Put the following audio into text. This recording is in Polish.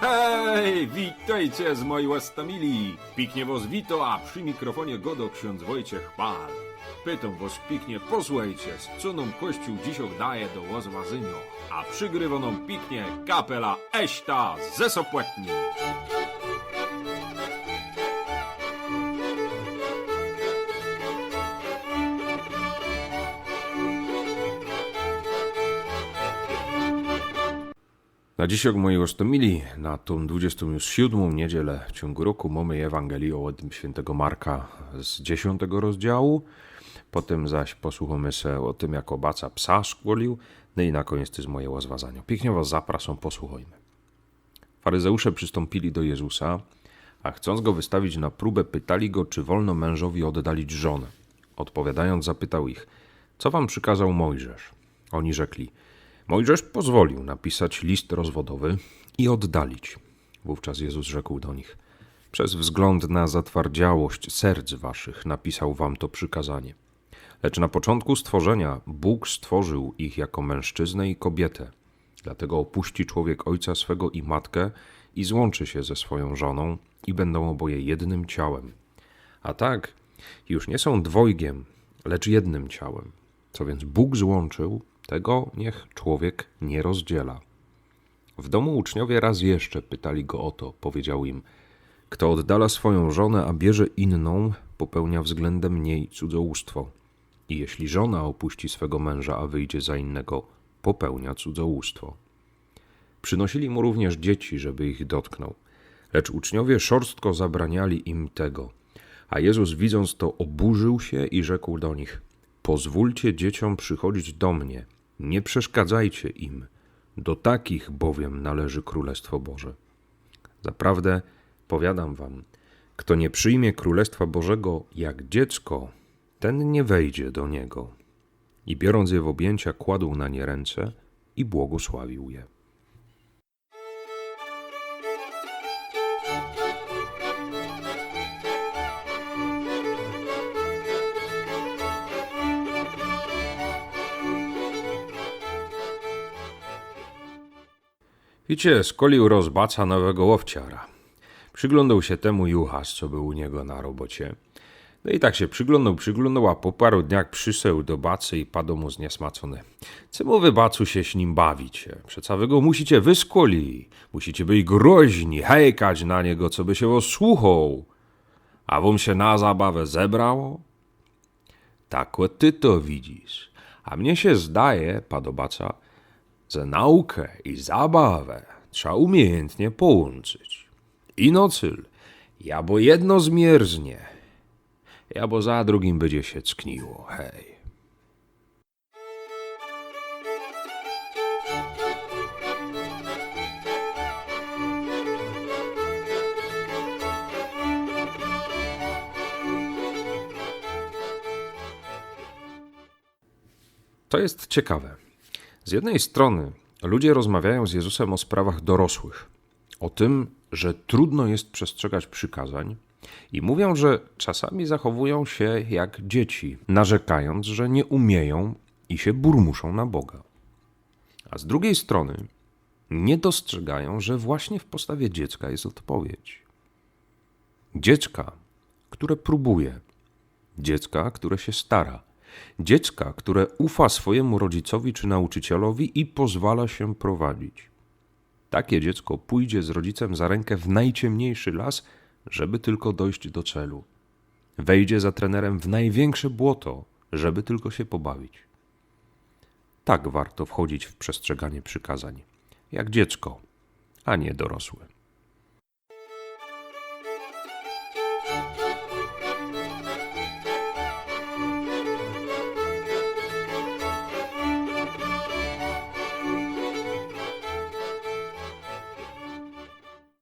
Hej, witajcie z mojej łastamili. Piknie was wito, a przy mikrofonie godo ksiądz Wojciech Pal. Pytam was piknie, posłuchajcie, co nam Kościół dziś daje do łazwazynia. A przygrywa nam piknie kapela Eśta ze Sopłetni. Na dzisiaj moi ostomili, na tą 27 niedzielę w ciągu roku mamy Ewangelię od świętego Marka z 10 rozdziału, potem zaś posłuchamy się o tym, jak obaca psa szkolił, no i na koniec to jest moje łazwazanie. Pięknie was zapraszam, posłuchajmy. Faryzeusze przystąpili do Jezusa, a chcąc go wystawić na próbę, pytali go, czy wolno mężowi oddalić żonę. Odpowiadając, zapytał ich, co wam przykazał Mojżesz? Oni rzekli, Mojżesz pozwolił napisać list rozwodowy i oddalić. Wówczas Jezus rzekł do nich: Przez wzgląd na zatwardziałość serc waszych napisał wam to przykazanie. Lecz na początku stworzenia Bóg stworzył ich jako mężczyznę i kobietę. Dlatego opuści człowiek ojca swego i matkę i złączy się ze swoją żoną i będą oboje jednym ciałem. A tak, już nie są dwojgiem, lecz jednym ciałem. Co więc Bóg złączył, tego niech człowiek nie rozdziela. W domu uczniowie raz jeszcze pytali go o to. Powiedział im: Kto oddala swoją żonę, a bierze inną, popełnia względem niej cudzołóstwo. I jeśli żona opuści swego męża, a wyjdzie za innego, popełnia cudzołóstwo. Przynosili mu również dzieci, żeby ich dotknął. Lecz uczniowie szorstko zabraniali im tego. A Jezus, widząc to, oburzył się i rzekł do nich: Pozwólcie dzieciom przychodzić do mnie, nie przeszkadzajcie im. Do takich bowiem należy Królestwo Boże. Zaprawdę powiadam wam, kto nie przyjmie Królestwa Bożego jak dziecko, ten nie wejdzie do niego. I biorąc je w objęcia, kładł na nie ręce i błogosławił je. Wiecie, skolił rozbaca nowego łowciara. Przyglądał się temu juchas, co był u niego na robocie. No i tak się przyglądał, przyglądał, a po paru dniach przyseł do bacy i padł mu zniesmacony. Co wy, bacu, się z nim bawicie? Przeca go musicie wyskoli. Musicie być groźni, hejkać na niego, co by się was słuchał. A wam się na zabawę zebrało? Tak o ty to widzisz. A mnie się zdaje, padobaca, że naukę i zabawę trzeba umiejętnie połączyć. I nocyl, ja bo jedno zmierznie, ja bo za drugim będzie się ckniło, hej. To jest ciekawe. Z jednej strony ludzie rozmawiają z Jezusem o sprawach dorosłych, o tym, że trudno jest przestrzegać przykazań, i mówią, że czasami zachowują się jak dzieci, narzekając, że nie umieją i się burmuszą na Boga. A z drugiej strony nie dostrzegają, że właśnie w postawie dziecka jest odpowiedź. Dziecka, które próbuje, dziecka, które się stara, dziecka, które ufa swojemu rodzicowi czy nauczycielowi i pozwala się prowadzić. Takie dziecko pójdzie z rodzicem za rękę w najciemniejszy las, żeby tylko dojść do celu. Wejdzie za trenerem w największe błoto, żeby tylko się pobawić. Tak warto wchodzić w przestrzeganie przykazań, jak dziecko, a nie dorosły.